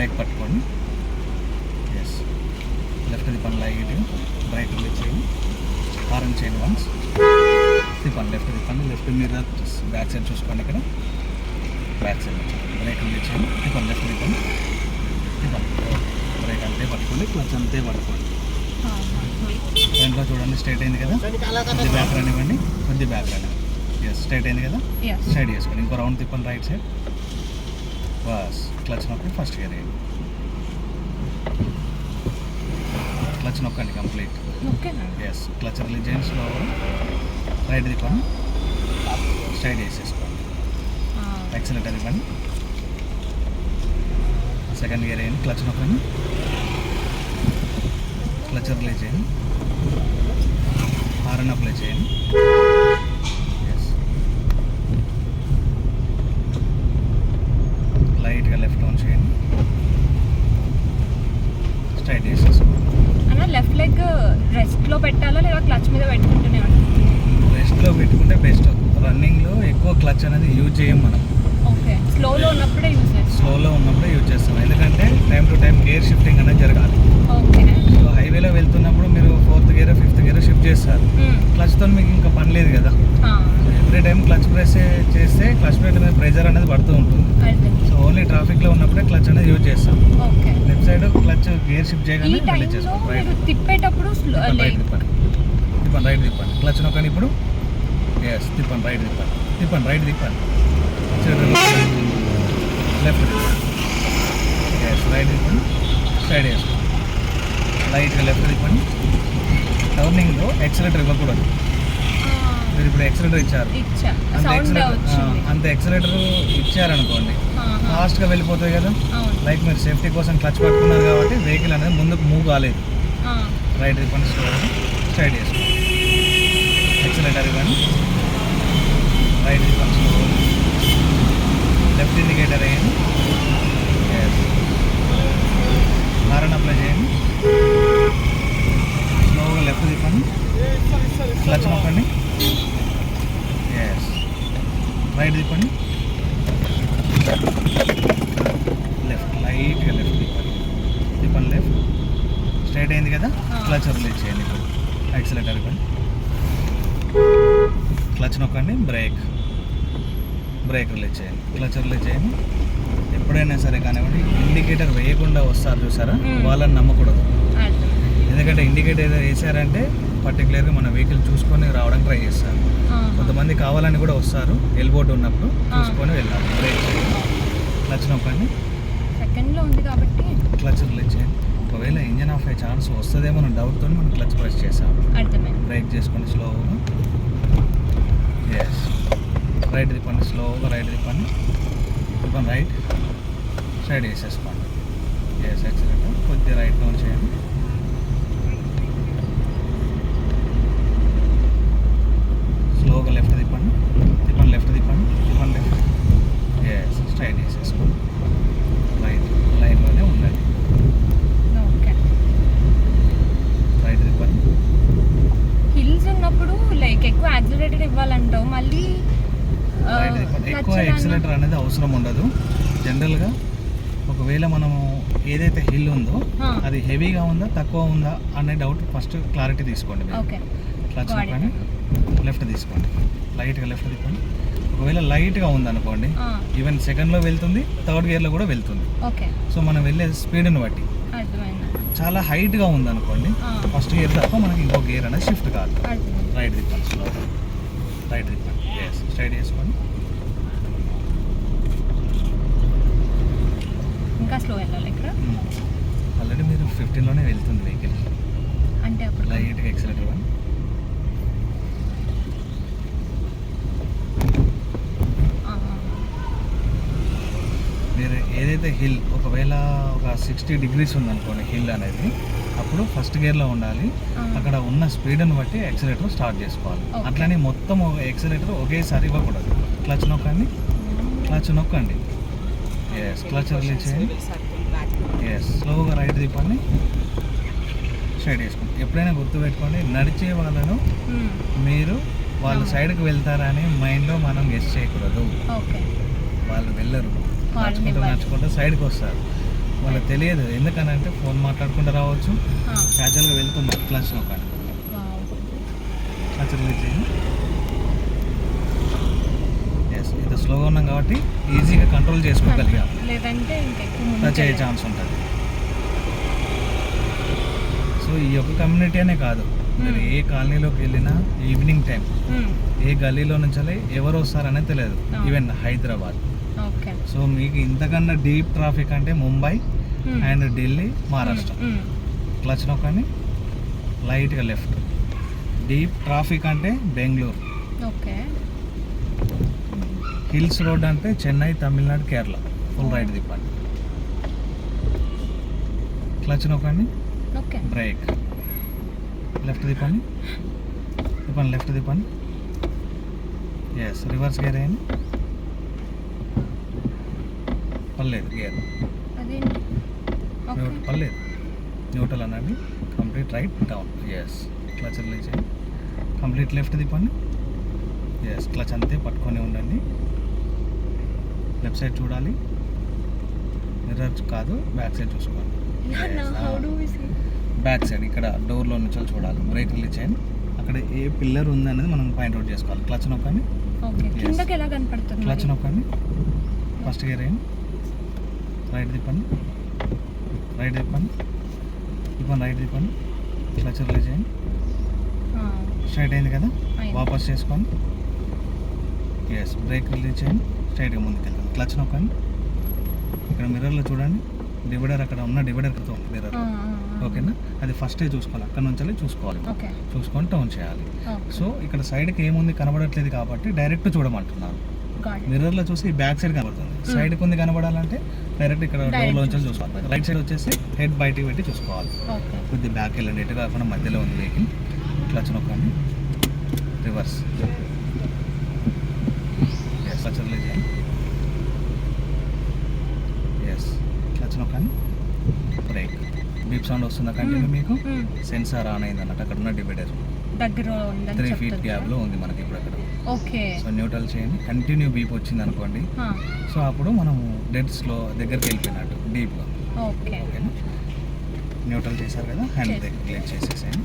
Break పట్టుకోండి. Yes left తిప్పండి light brake release చేయండి హారన్ చేయండి వన్స్ తిప్పండి లెఫ్ట్ తిప్పండి లెఫ్ట్ మీద బ్యాక్ సైడ్ చూసుకోండి ఇక్కడ. బ్యాక్ సైడ్ బ్రేక్ రిలీజ్ చేయండి తిప్పండి లెఫ్ట్ తిప్పండి తిప్పండి బ్రేక్ అంతే పట్టుకోండి. క్లచ్ అంతే పట్టుకోండి. వెనక చూడండి స్ట్రైట్ అయింది కదా. కొద్ది బ్యాక్ రానివ్వండి. కొద్ది బ్యాక్ రానివ్వండి. ఎస్ స్ట్రైట్ అయింది కదా. సైడ్ చేసుకోండి. ఇంకో రౌండ్ తిప్పండి రైట్ సైడ్ బస్ క్లచ్ నొక్కి ఫస్ట్ గేర్ వేయండి క్లచ్ నొక్కండి కంప్లీట్ ఎస్ క్లచ్ రిలీజ్ చేయండి స్లో రైట్ తిప్పండి సైడ్ వేసేసుకోండి యాక్సిలేటర్ ఇవ్వండి సెకండ్ గేర్ వేయండి క్లచ్ నొక్కండి. క్లచ్ రిలీజ్ చేయండి. హారన్ అప్లై చేయండి ఎస్ లైట్గా లెఫ్ట్ ఆన్ చేయండి స్ట్రైట్ చేసేసుకోండి అన్న లెఫ్ట్ లెగ్ రెస్ట్లో పెట్టాలా లేదా క్లచ్ మీద పెట్టుకుంటూనే ఉంటాం రెస్ట్లో పెట్టుకుంటే బెస్ట్ రన్నింగ్లో ఎక్కువ క్లచ్ అనేది యూజ్ చేయం మనం. స్లోలో ఉన్నప్పుడే యూజ్ చేస్తాం. స్లోలో ఉన్నప్పుడే యూజ్ చేస్తాం. ఎందుకంటే time to time gear shifting అనేది జరగాలి. సో హైవేలో వెళ్తున్నప్పుడు మీరు fourth gear fifth gear shift చేస్తారు. క్లచ్తో మీకు ఇంకా పని లేదు కదా. ఎవ్రీ టైం క్లచ్ ప్రెస్ చేస్తే క్లచ్ ప్లేట్ మీద ప్రెజర్ అనేది పడుతూ ఉంటుంది. సో ఓన్లీ ట్రాఫిక్లో ఉన్నప్పుడే క్లచ్ అనేది యూజ్ చేస్తాం. Left side clutch gear shift చేయగానే మీరు తిప్పేటప్పుడు రైట్ తిప్పండి రైట్ తిప్పండి. క్లచ్ నొక్కండి ఇప్పుడు ఎస్ తిప్పండి రైట్ తిప్పండి తిప్పండి రైట్ తిప్పండి లెఫ్ట్ ఎస్ రైట్ తిప్పండి సైడ్ వేసుకోండి లైట్గా లెఫ్ట్ తిప్పండి టర్నింగ్లో ఎక్సలేటర్ ఇవ్వకూడదు. మీరు ఇప్పుడు ఎక్సలేటర్ ఇచ్చారు. ఇచ్చా. అంత సౌండ్ ఎక్సలేటర్ అంత ఎక్సలేటర్ ఇచ్చారనుకోండి. ఫాస్ట్గా వెళ్ళిపోతాయి కదా. లైక్ మీరు సేఫ్టీ కోసం క్లచ్ పట్టుకున్నారు కాబట్టి వెహికల్ అనేది ముందుకు మూవ్ కాలేదు. రైట్ తిప్పండి స్లో స్ట్రైట్ చేసుకోండి ఎక్సలేటర్ ఇవ్వండి రైట్ లెఫ్ట్ ఇండికేటర్ వేయండి హారన్ అప్లై చేయండి. స్లోగా లెఫ్ట్ తిప్పండి క్లచ్ నొక్కండి. ఎస్ రైట్ తిప్పండి లెఫ్ట్ లైట్గా లెఫ్ట్ తిప్పండి తిప్పండి లెఫ్ట్ స్ట్రైట్ అయింది కదా. క్లచ్ రిలీజ్ చేయండి ఇప్పుడు. యాక్సిలేటర్ ఇవ్వండి క్లచ్ నొక్కండి బ్రేక్. బ్రేక్ రిలీజ్ చేయండి. క్లచ్ రిలీజ్ చేయండి. ఎప్పుడైనా సరే కానివ్వండి ఇండికేటర్ వేయకుండా వస్తారు చూసారా. వాళ్ళని నమ్మకూడదు. ఎందుకంటే ఇండికేటర్ వేసారంటే పర్టికులర్గా మన వెహికల్ చూసుకొని రావడానికి ట్రై చేస్తారు. కొంతమంది కావాలని కూడా వస్తారు ఎల్బోర్డ్ ఉన్నప్పుడు. చూసుకొని వెళ్ళాలి. బ్రేక్ క్లచ్ నొక్కండి. ఉంది కాబట్టి. క్లచ్ రిలీజ్ చేయండి. ఒకవేళ ఇంజన్ ఆఫ్ అయ్యే ఛాన్స్ వస్తుందేమో డౌట్తో మనం క్లచ్ ప్రెస్ చేసాం బ్రేక్ చేసుకోండి స్లోగా రైట్ తిప్పండి స్లోగా రైట్ తిప్పండి తిప్పండి రైట్ సైడ్ వేసేసుకోండి. ఎస్ యాక్సిడెంట్ కొద్దిగా రైట్ డౌన్ చేయండి. స్లోగా లెఫ్ట్ తిప్పండి తిప్పండి లెఫ్ట్ తిప్పండి తిప్పండి లెఫ్ట్ ఎస్ స్ట్రైట్ వేసేసుకోండి. రైట్ లైన్లోనే ఉండండి. ఓకే రైట్ తిప్పండి హిల్స్ ఉన్నప్పుడు లైక్ ఎక్కువ యాక్సిలరేటర్ ఇవ్వాలంటావు. మళ్ళీ ఎక్కువ ఎక్సలేటర్ అనేది అవసరం ఉండదు. జనరల్గా ఒకవేళ మనము ఏదైతే హిల్ ఉందో. అది హెవీగా ఉందా తక్కువ ఉందా అనే డౌట్ ఫస్ట్ క్లారిటీ తీసుకోండి క్లచ్. నొక్కండి లెఫ్ట్ తీసుకోండి. లైట్గా లెఫ్ట్ తిప్పండి. ఒకవేళ లైట్గా ఉందనుకోండి ఈవెన్ సెకండ్లో వెళ్తుంది థర్డ్ గేర్లో కూడా వెళ్తుంది. సో మనం వెళ్ళే స్పీడ్ని బట్టి. చాలా హైట్గా ఉందనుకోండి. ఫస్ట్ గేర్ తప్ప మనకి ఇంకో గేర్ అనేది షిఫ్ట్ కాదు. రైట్ తిప్పండి. స్లో రైట్ తిప్పండి ఎస్ స్ట్రైట్ చేసుకోండి. ఇంకా స్లో వెళ్ళాలి ఇక్కడ? ఆల్రెడీ మీరు ఫిఫ్టీన్లోనే వెళ్తుంది వెహికల్. అంటే అప్పుడు లైట్గా ఎక్సలేటర్ ఇవ్వండి ఆ, మీరు ఏదైతే హిల్ ఒకవేళ ఒక సిక్స్టీ డిగ్రీస్ ఉందనుకోండి హిల్ అనేది అప్పుడు ఫస్ట్ గేర్లో ఉండాలి. అక్కడ ఉన్న స్పీడ్ని బట్టి ఎక్సలేటర్ స్టార్ట్ చేసుకోవాలి. అట్లనే మొత్తం ఎక్సలేటర్ ఒకేసారి ఇవ్వకూడదు. క్లచ్ నొక్కండి. క్లచ్ నొక్కండి. ఎస్ క్లచ్ రిలీజ్ చేయండి ఎస్ స్లోగా రైట్ తిప్పండి. స్ట్రైట్ వేసుకోండి. ఎప్పుడైనా గుర్తుపెట్టుకోండి నడిచే వాళ్ళను మ్మ్. మీరు వాళ్ళు అవును. సైడ్కి వెళ్తారని మైండ్లో మనం గెస్ చేయకూడదు. వాళ్ళు వెళ్ళరు. నడుచుకుంటూ. నడుచుకుంటూ సైడ్కి వస్తారు. వాళ్ళకి తెలియదు. ఎందుకనంటే ఫోన్ మాట్లాడుకుంటూ రావచ్చు. క్యాజువల్గా. క్లచ్ రిలీజ్ చేయండి. ఎస్ ఇది స్లోగా ఉన్నాం కాబట్టి ఈజీగా కంట్రోల్ చేసుకోగలిగాం. లేదంటే టచ్ అయ్యే ఛాన్స్ ఉంటుంది. సో ఈ యొక్క కమ్యూనిటీ అనే కాదు. మీరు. ఏ కాలనీలోకి వెళ్ళినా ఈవినింగ్ టైం. ఏ గల్లీలో నుంచి ఎవరు వస్తారనే తెలియదు. ఈవెన్ హైదరాబాద్. సో మీకు ఇంతకన్నా డీప్ ట్రాఫిక్ అంటే ముంబై. అండ్ ఢిల్లీ మహారాష్ట్ర. క్లచ్ నొక్కండి లైట్గా లెఫ్ట్ డీప్ ట్రాఫిక్ అంటే బెంగళూరు ఓకే హిల్స్ రోడ్ అంటే చెన్నై తమిళనాడు కేరళ ఫుల్ రైట్ తిప్పండి క్లచ్ నొక్కండి ఓకే బ్రేక్ లెఫ్ట్ తిప్పండి తిప్పండి లెఫ్ట్ తిప్పండి ఎస్ రివర్స్ గేర్ అయ్యండి పర్లేదు గేర్ పర్లేదు. న్యూట్రల్ అనండి complete right down. Yes clutch release చేయండి కంప్లీట్ లెఫ్ట్ తిప్పండి ఎస్ క్లచ్ అంతే పట్టుకొని ఉండండి. లెఫ్ట్ సైడ్ చూడాలి. మిర్రర్ కాదు బ్యాక్ సైడ్ చూసుకోవాలి. Yes, how. Do we see? Back side ఇక్కడ డోర్లో నుంచి చూడాలి. బ్రేక్ రిలీజ్ చేయండి. అక్కడ ఏ పిల్లర్ ఉంది అనేది మనం పాయింట్అవుట్ చేసుకోవాలి. క్లచ్ నొక్కండి. క్లచ్? నొక్కండి. ఫస్ట్ గేర్ వేయండి. రైట్ తిప్పండి. రైట్ తిప్పండి. తిప్పండి రైట్ తిప్పండి. క్లచ్ రిలీజ్ చేయండి. స్ట్రైట్ అయింది కదా. వాపస్ చేసుకోండి. ఎస్ బ్రేక్ రిలీజ్ చేయండి. స్ట్రైట్గా ముందుకు వెళ్తాం క్లచ్ నొక్కండి. ఇక్కడ మిర్రర్లో చూడండి. డివైడర్ అక్కడ ఉన్న డివైడర్ క్రితం ఉంది మిర్రర్. ఓకేనా అది ఫస్టే చూసుకోవాలి. అక్కడ నుంచి చూసుకోవాలి. చూసుకొని టౌన్ చేయాలి. సో ఇక్కడ సైడ్కి ఏముంది? కనబడట్లేదు కాబట్టి డైరెక్ట్ చూడమంటున్నారు. గాడ్ మిర్రర్లో చూసి బ్యాక్ సైడ్ కనబడుతుంది. సైడ్కి ఉంది కనబడాలంటే డైరెక్ట్ ఇక్కడ డోర్లో నుంచి చూసుకోవాలి. రైట్ సైడ్ వచ్చేసి హెడ్ బయటికి పెట్టి చూసుకోవాలి. కొద్ది బ్యాక్ వెళ్ళండి. ఎటు కాకుండా మధ్యలో ఉంది వెహికల్ క్లచ్ నొక్కండి రివర్స్ ఎస్ క్లచ్ రిలీజ్ చేయండి ఎస్ క్లచ్ నొక్కండి బ్రేక్ బీప్ సౌండ్ వస్తుందా కంటిన్యూ మీకు? మ్మ్. సెన్సార్ ఆన్ అయింది అన్నట్టు అక్కడ ఉన్న డివైడర్ దగ్గర త్రీ ఫీట్ చెప్తుంది గ్యాప్లో ఉంది మనకి ఇప్పుడు ఓకే. సో న్యూట్రల్ చేయండి. కంటిన్యూ బీప్ వచ్చింది అనుకోండి. సో అప్పుడు మనము డెడ్ స్లో దగ్గరికి వెళ్ళిపోయినట్టు డీప్గా. ఓకే. న్యూట్రల్ చేశారు కదా హ్యాండ్ క్లియర్ చేసేసేయండి.